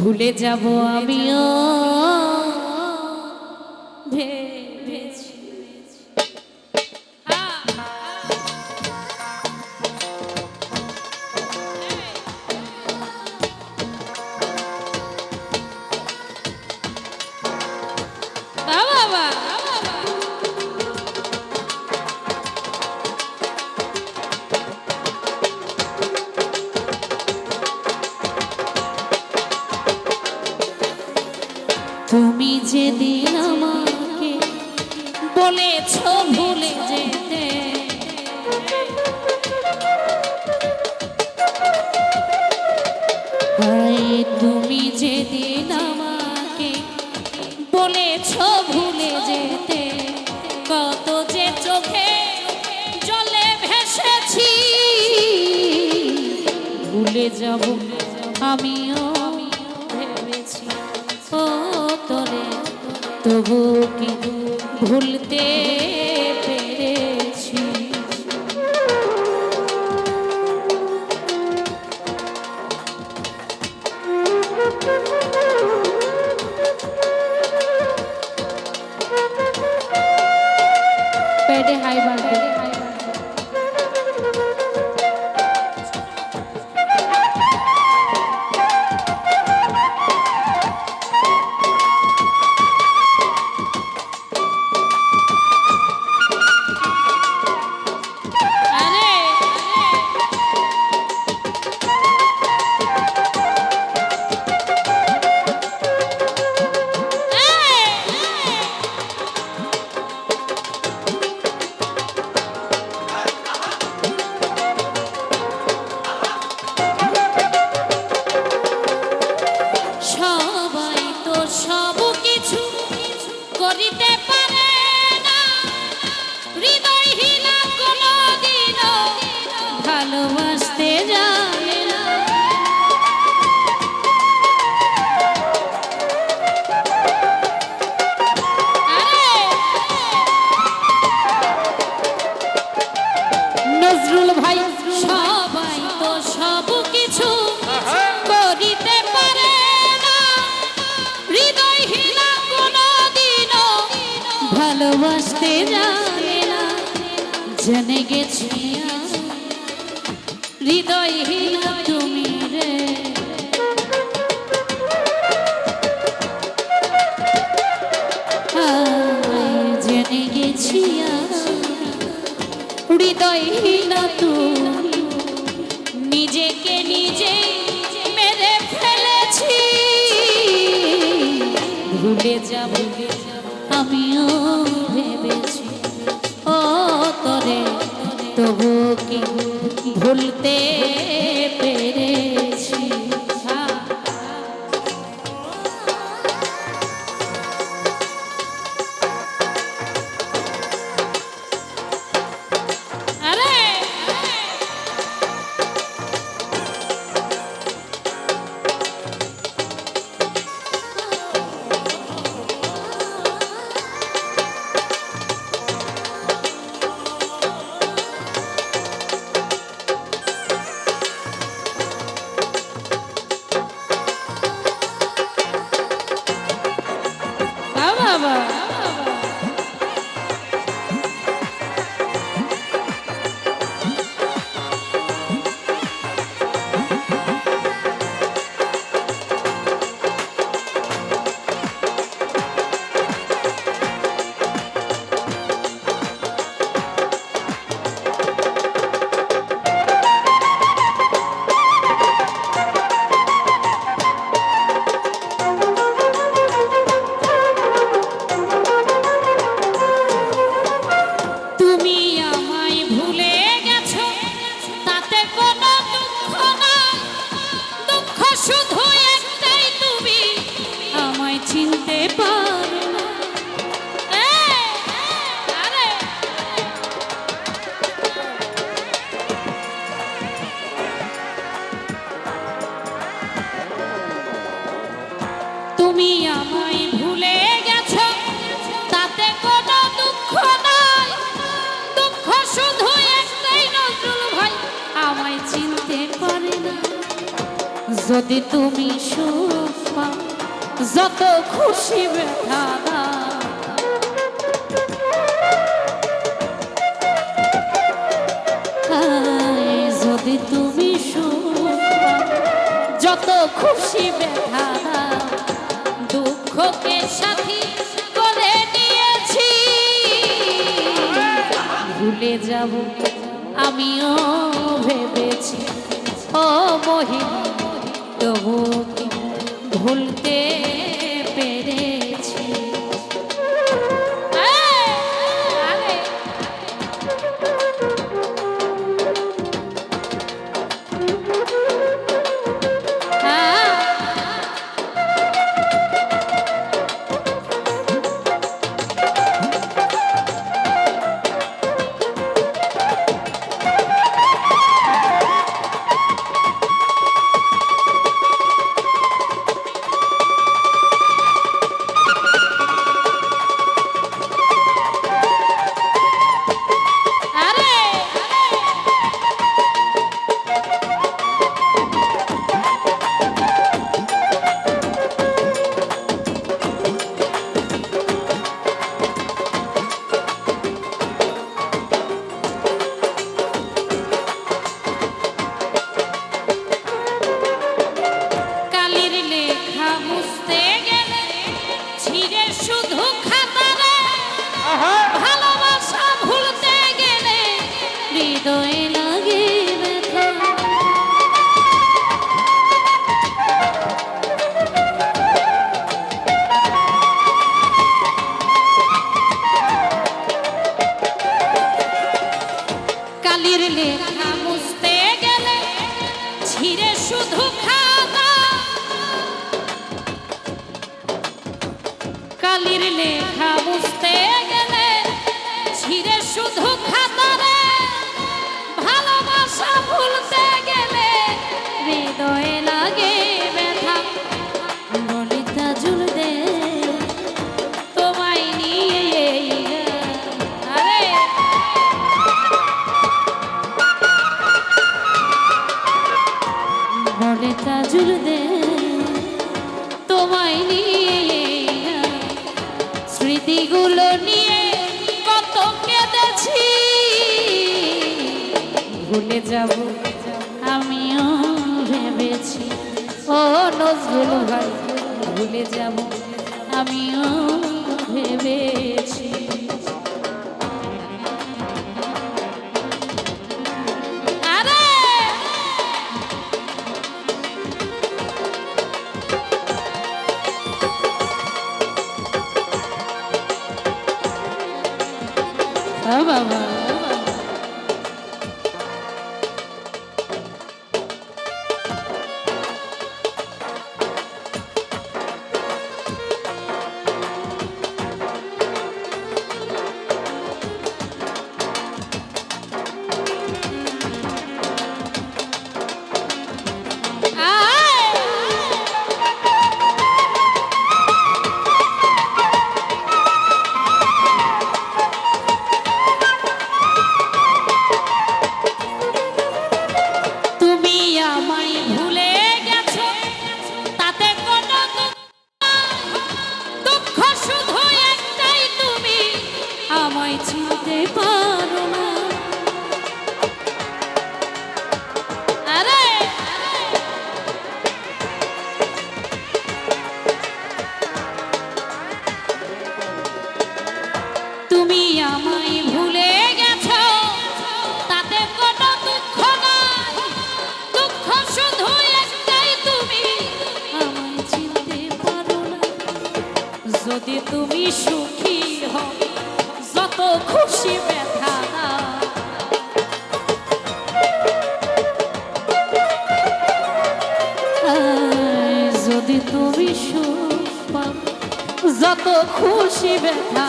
ভুলে যাব আমিও। বলেছ ভুলে যেতে। তুমি যেদিন আমাকে ভুলে যেতে, কত চোখে ভেসেছি, ভুলে যাব, আমিও ভেবেছি। তবু কি ভুলতে পেরেছি? পেটে হাই বাড়বে জেনে গেছি হৃদয়হীনা তুমি রে। জেনে গেছি হৃদয়হীনা তুমি। নিজেকে নিজে মেরে ফেলেছি। ভুলে যাব আমিও তবু কি ভুলতে পেরেছি তুমি আমায় ভুলে গেছো, তাতে কোনো দুঃখ নাই। দুঃখ শুধু একটাই নজরুল ভাই, আমায় চিনতে পারে না। যদি তুমি সুখ যত খুশি ব্যথা যদি তুমি সুখ যত খুশি ব্যথা সাথী করে নিয়েছি। ভুলে যাব আমিও ভেবেছি। ও মহিনী তবু ভুলতে পেরেছি? ও নজরুল ভাই ভুলে যাব। আমিও ভেবেছি। তুমি আমায় ভুলে গেছো, তাতে দুঃখ নাই দুঃখ শুধু একটাই তুমি, আমায় চিনতে পারো না যদি তুমি সুখী হও, যত খুশি ব্যথা যদি তুমি সুখ যত খুশি ব্যথা।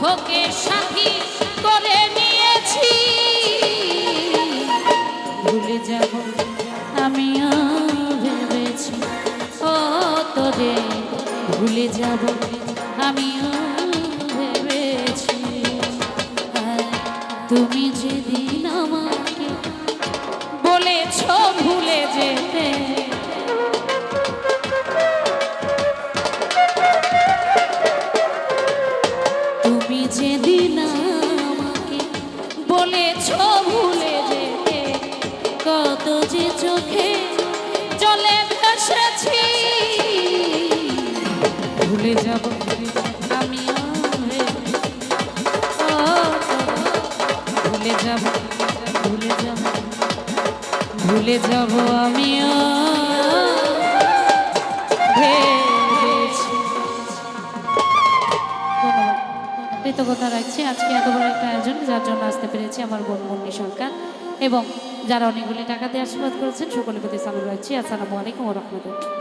দুঃখকে সাথী করে নিয়েছি। ভুলে যাব আমিও ভেবেছি। ও তোরে, ভুলে যাব আমিও ভেবেছি। আর তুমি যেদিন আমাকে বলেছ ভুলে যেতে যেদিন আমাকে বলেছ ভুলে যেতে, কত যে চোখে চলে ভেসেছি ভুলে যাব আমি ভুলে যাব ভুলে যাব ভুলে যাব আমিও হে কৃতজ্ঞতা রাখছি। আজকে এত বড় একটা আয়োজন, যার জন্য আসতে পেরেছি আমার বোন মুন্নি সরকার এবং যারা অনেকগুলি টাকা দিয়ে আশীর্বাদ করেছেন, সকলের প্রতি সালাম রাখছি। আসসালামু আলাইকুম রহমতুল্লাহ।